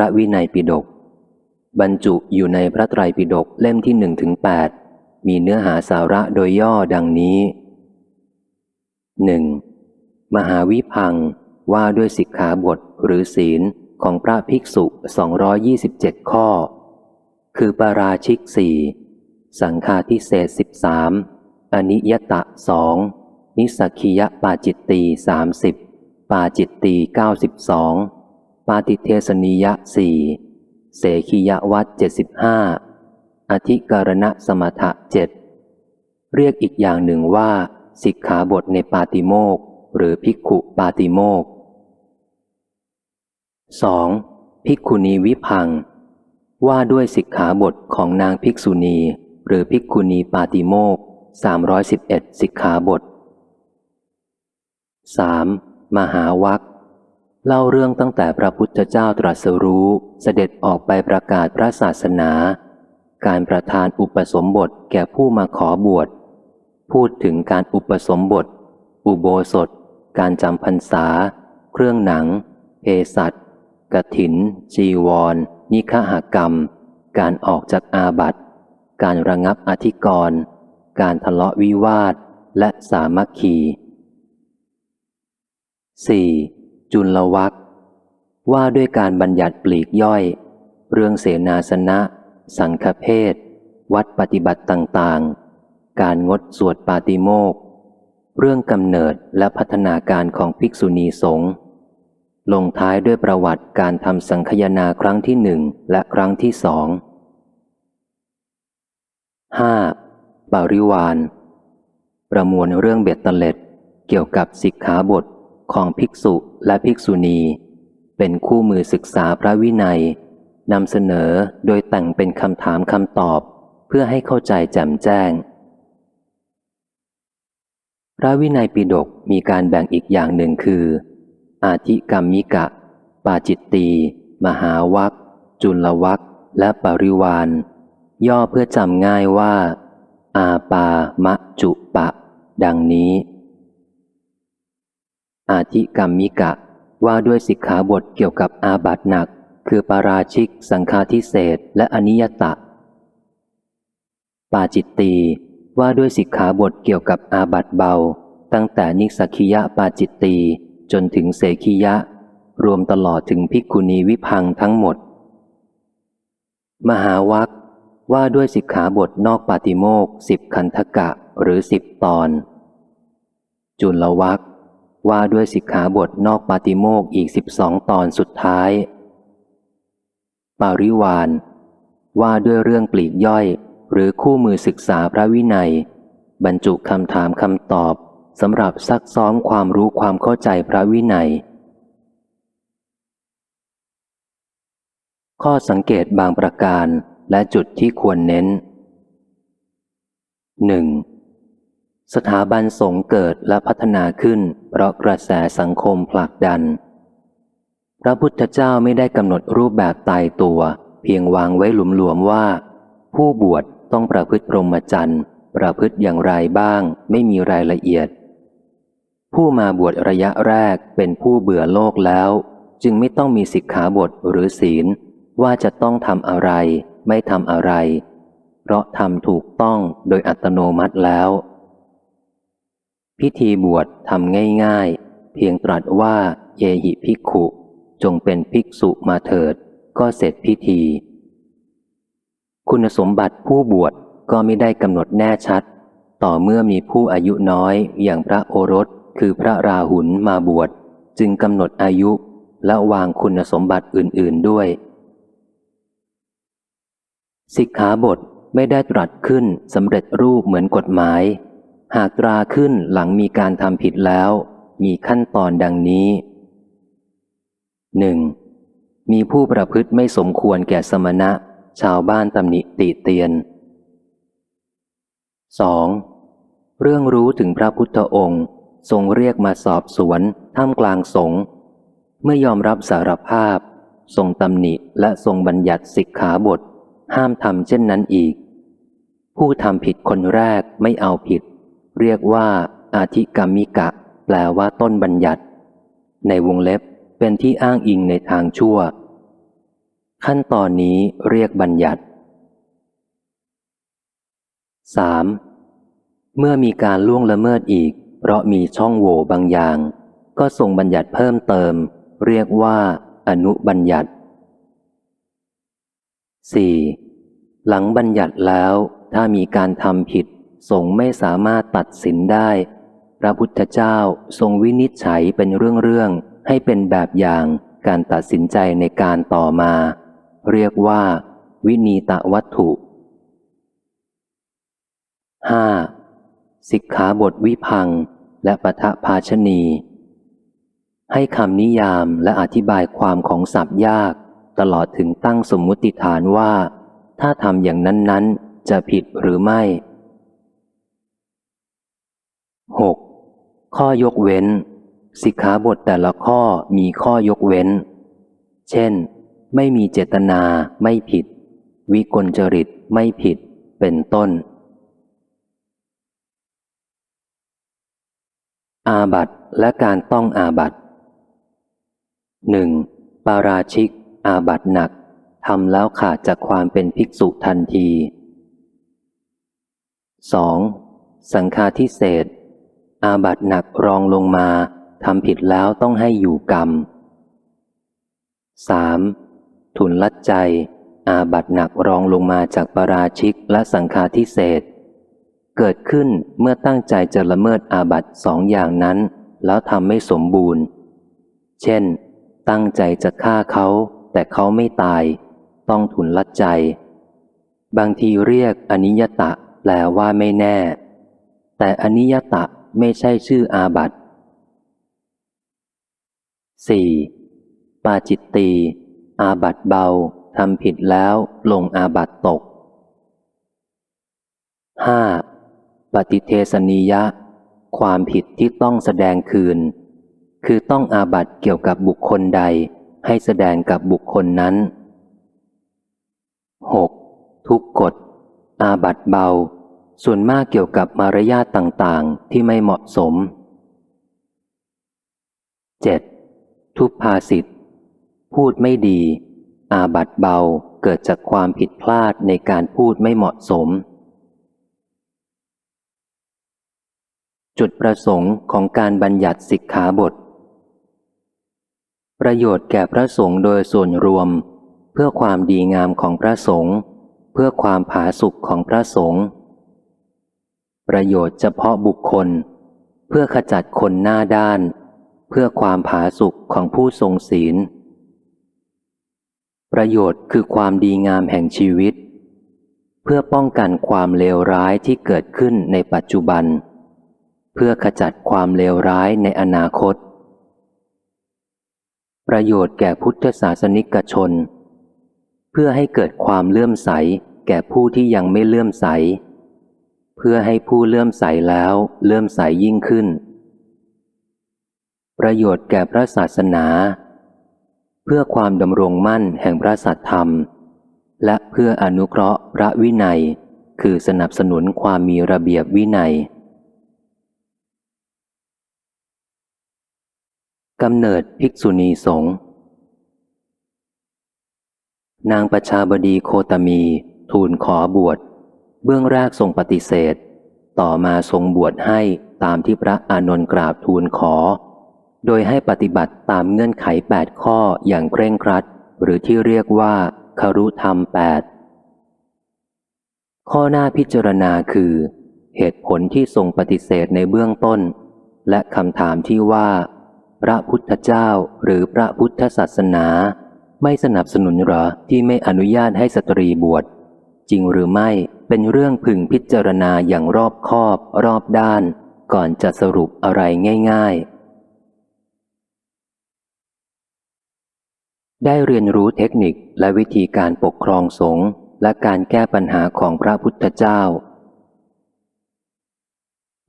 ระวินัยปิฎกบรรจุอยู่ในพระไตรปิฎกเล่มที่หนึ่งถึงแปดมีเนื้อหาสาระโดยย่อดังนี้หนึ่งมหาวิพังว่าด้วยสิกขาบทหรือศีลของพระภิกษุ 227 ข้อ คือปาราชิกสี่สังฆาทิเศษสิบสามอนิยตะสองนิสักคียปาจิตตีสามสิบปาจิตตีเก้าสิบสอง ปาติเทสนิยะสี่เสขียวัตเจ็ดสิบห้าอธิการณะสมถะเจ็ดเรียกอีกอย่างหนึ่งว่าสิกขาบทในปาติโมกหรือภิกขุปาติโมก 2. ภิกขุณีวิพัง ว่าด้วยสิกขาบทของนางภิกษุณี หรือภิกขุณีปาติโมก311 สิกขาบท 3. มหาวัค เล่าเรื่องตั้งแต่พระพุทธเจ้าตรัสรู้เสด็จออกไปประกาศพระศาสนา การประทานอุปสมบทแก่ผู้มาขอบวช พูดถึงการอุปสมบท อุโบสถ การจำพรรษา เครื่องหนังเพสัตกถิน จีวร นิฆหกรรม การออกจากอาบัติ การระงับอธิกรณ์การทะเลาะวิวาท และสามัคคี 4. จุลวักว่าด้วยการบัญญัติปลีกย่อย เรื่องเสนาสนะ สังฆเพศ วัดปฏิบัติต่างๆ การงดสวดปาติโมกเรื่องกำเนิดและพัฒนาการของภิกษุณีสงฆ์ลงท้ายด้วยประวัติการทำสังคยนาครั้งที่หนึ่งและครั้งที่สอง 5. ปาริวาน ประมวลเรื่องเบ็ดเตล็ด เกี่ยวกับสิกขาบท ของภิกษุและภิกษุณี เป็นคู่มือศึกษาพระวินัยนำเสนอโดยแต่งเป็นคำถามคำตอบ เพื่อให้เข้าใจแจ่มแจ้ง พระวินัยปิฎกมีการแบ่งอีกอย่างหนึ่งคือ อาธิกรรมิกะ ปาจิตตี มหาวัคจุลวัคและปริวานย่อเพื่อจำง่ายว่า อาปามะจุปะ ดังนี้ อาธิกรรมิกะ ว่าด้วยสิกขาบทเกี่ยวกับอาบัตหนัก คือปาราชิก สังฆาทิเศษและอนิยตะ ปาจิตตีว่าด้วยสิกขาบทเกี่ยวกับอาบัตเบา ตั้งแต่นิสักคียะปาจิตตีจนถึงเสขียะ รวมตลอดถึงภิกขุณีวิพังทั้งหมด มหาวัคว่าด้วยสิกขาบทนอกปาติโมกสิบคันธกะหรือสิบตอน จุลวัค ว่าด้วยสิกขาบทนอกปาติโมกอีกสิบสองตอนสุดท้าย ปาริวานว่าด้วยเรื่องปลีกย่อย หรือคู่มือศึกษาพระวินัย บรรจุคำถามคำตอบสำหรับซักซ้อมความรู้ความเข้าใจพระวินัย ข้อสังเกตบางประการและจุดที่ควรเน้น 1. สถาบันสงเกิดและพัฒนาขึ้น เพราะกระแสสังคมผลักดัน พระพุทธเจ้าไม่ได้กำหนดรูปแบบตายตัว เพียงวางไว้หลุมๆว่า ผู้บวชต้องประพฤติพรหมจรรย์ประพฤติอย่างไรบ้าง ไม่มีรายละเอียด ผู้มาบวชระยะแรกเป็นผู้เบื่อโลกแล้ว จึงไม่ต้องมีสิกขาบทหรือศีล ว่าจะต้องทำอะไร ไม่ทำอะไร เพราะทำถูกต้องโดยอัตโนมัติแล้ว พิธีบวชทำง่ายๆ เพียงตรัสว่าเยหิภิกขุ จงเป็นภิกษุมาเถิด ก็เสร็จพิธี คุณสมบัติผู้บวชก็ไม่ได้กำหนดแน่ชัด ต่อเมื่อมีผู้อายุน้อยอย่างพระโอรสคือพระราหุลมาบวช จึงกำหนดอายุและวางคุณสมบัติอื่นๆด้วย สิกขาบทไม่ได้ตรัสขึ้นสำเร็จรูปเหมือนกฎหมาย หากตราขึ้นหลังมีการทำผิดแล้ว มีขั้นตอนดังนี้หนึ่งมีผู้ประพฤติไม่สมควรแก่สมณะ ชาวบ้านตำหนิติเตียน 2. เรื่องรู้ถึงพระพุทธองค์ ทรงเรียกมาสอบสวนท่ามกลางสงฆ์เมื่อยอมรับสารภาพ ทรงตำหนิและทรงบัญญัติสิกขาบท ห้ามทำเช่นนั้นอีก ผู้ทำผิดคนแรกไม่เอาผิด เรียกว่า อาธิกรรมิกะ แปลว่าต้นบัญญัติ ในวงเล็บเป็นที่อ้างอิงในทางชั่ว ขั้นตอนนี้เรียกบัญญัติ 3. เมื่อมีการล่วงละเมิดอีก เพราะมีช่องโหว่บางอย่าง ก็ทรงบัญญัติเพิ่มเติม เรียกว่า อนุบัญญัติ 4. หลังบัญญัติแล้วถ้ามีการทำผิด สงไม่สามารถตัดสินได้ พระพุทธเจ้าทรงวินิจฉัยเป็นเรื่องๆให้เป็นแบบอย่างการตัดสินใจในการต่อมา เรียกว่า วินีตวัตถุ 5. สิกขาบทวิพังและปะทะภาชนี ให้คำนิยามและอธิบายความของศัพท์ยาก ตลอดถึงตั้งสมมุติฐานว่า ถ้าทำอย่างนั้น ๆ จะผิดหรือไม่ 6. ข้อยกเว้น สิกขาบทแต่ละข้อมีข้อยกเว้น เช่น ไม่มีเจตนาไม่ผิด วิกลจริตไม่ผิด เป็นต้น อาบัตและการต้องอาบัตหนึ่งปาราชิก อาบัตหนักทำแล้วขาดจากความเป็นภิกษุทันที 2. สังฆาทิเศษ อาบัตหนักรองลงมาทำผิดแล้วต้องให้อยู่กรรม 3. ทุนลัดใจ อาบัตหนักรองลงมาจากปาราชิกและสังฆาทิเศษ เกิดขึ้นเมื่อตั้งใจจะละเมิดอาบัตสองอย่างนั้น แล้วทำไม่สมบูรณ์ เช่น ตั้งใจจะฆ่าเขา แต่เขาไม่ตาย ต้องทุนลัดใจ บางทีเรียกอนิยตะแปลว่าไม่แน่ แต่อนิยตะ ไม่ใช่ชื่ออาบัต 4. ปาจิตตีอาบัตเบาทำผิดแล้วลงอาบัตตก 5. ปฏิเทสนียะ ความผิดที่ต้องแสดงคืน คือต้องอาบัตเกี่ยวกับบุคคลใดให้แสดงกับบุคคลนั้น 6. ทุกกฎอาบัตเบา ส่วนมากเกี่ยวกับมารยาทต่างๆ ที่ไม่เหมาะสม 7. ทุพภาสิทธ์พูดไม่ดี อาบัตเบาเกิดจากความผิดพลาดในการพูดไม่เหมาะสม จุดประสงค์ของการบัญญัติสิกขาบท ประโยชน์แก่พระสงฆ์โดยส่วนรวม เพื่อความดีงามของพระสงฆ์เพื่อความผาสุกของพระสงฆ์ ประโยชน์เฉพาะบุคคล เพื่อขจัดคนหน้าด้าน เพื่อความผาสุกของผู้ทรงศีล ประโยชน์คือความดีงามแห่งชีวิต เพื่อป้องกันความเลวร้ายที่เกิดขึ้นในปัจจุบัน เพื่อขจัดความเลวร้ายในอนาคต ประโยชน์แก่พุทธศาสนิกชน เพื่อให้เกิดความเลื่อมใสแก่ผู้ที่ยังไม่เลื่อมใส เพื่อให้ผู้เลื่อมใสแล้วเลื่อมใสยิ่งขึ้น ประโยชน์แก่พระศาสนา เพื่อความดำรงมั่นแห่งพระสัทธรรม และเพื่ออนุเคราะห์พระวินัย คือสนับสนุนความมีระเบียบวินัยกำเนิดภิกษุณีสงฆ์นางประชาบดีโคตมี ทูลขอบวช เบื้องแรกทรงปฏิเสธ ต่อมาทรงบวชให้ตามที่พระอานนท์กราบทูลขอ โดยให้ปฏิบัติตามเงื่อนไขแปดข้ออย่างเคร่งครัด หรือที่เรียกว่าคารุธรรมแปดข้อหน้าพิจารณาคือ เหตุผลที่ทรงปฏิเสธในเบื้องต้น และคำถามที่ว่า พระพุทธเจ้าหรือพระพุทธศาสนา ไม่สนับสนุนหรอที่ไม่อนุญาตให้สตรีบวช จริงหรือไม่เป็นเรื่องพึงพิจารณาอย่างรอบคอบรอบด้าน ก่อนจะสรุปอะไรง่าย ๆ ได้เรียนรู้เทคนิคและวิธีการปกครองสงฆ์และการแก้ปัญหาของพระพุทธเจ้า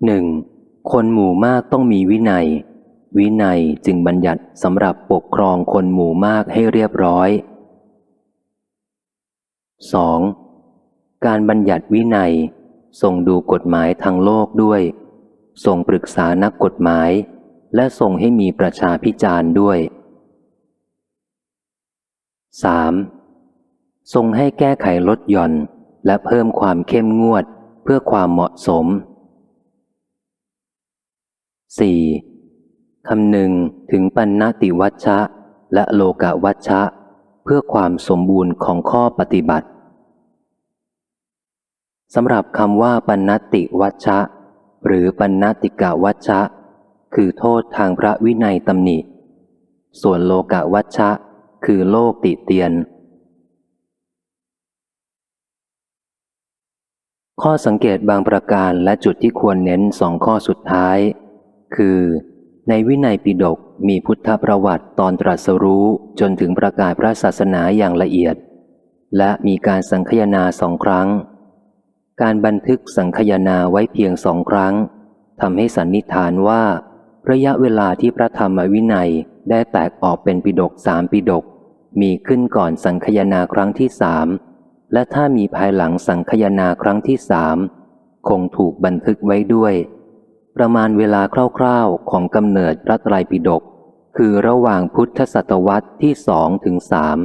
หนึ่งคนหมู่มากต้องมีวินัย วินัยจึงบัญญัติสำหรับปกครองคนหมู่มากให้เรียบร้อย 2. การบัญญัติวินัยส่งดูกฎหมายทางโลกด้วยส่งปรึกษานักกฎหมาย และส่งให้มีประชาพิจารณ์ด้วย 3. ทรงให้แก้ไขลดหย่อนและเพิ่มความเข้มงวดเพื่อความเหมาะสม 4. คำหนึ่งถึงปัญนติวัชชะ และโลกาวัชชะ เพื่อความสมบูรณ์ของข้อปฏิบัติ สำหรับคำว่าปัญนติวัชชะ หรือปัญนติกาวัชชะ คือโทษทางพระวินัยตำหนิ ส่วนโลกาวัชชะ คือโลกติเตียน ข้อสังเกตบางประการและจุดที่ควรเน้นสองข้อสุดท้าย คือ ในวินัยปิฎกมีพุทธประวัติตอนตรัสรู้จนถึงประกาศพระศาสนาอย่างละเอียด และมีการสังคยนาสองครั้ง การบันทึกสังคยนาไว้เพียงสองครั้งทำให้สันนิษฐานว่า ระยะเวลาที่พระธรรมวินัยได้แตกออกเป็นปิฎกสามปิฎกมีขึ้นก่อนสังคยนาครั้งที่สามและถ้ามีภายหลังสังคยนาครั้งที่สามคงถูกบันทึกไว้ด้วย ประมาณเวลาคร่าวๆของกำเนิดพระไตรปิฎกคือระหว่างพุทธศตวรรษที่สองถึงสาม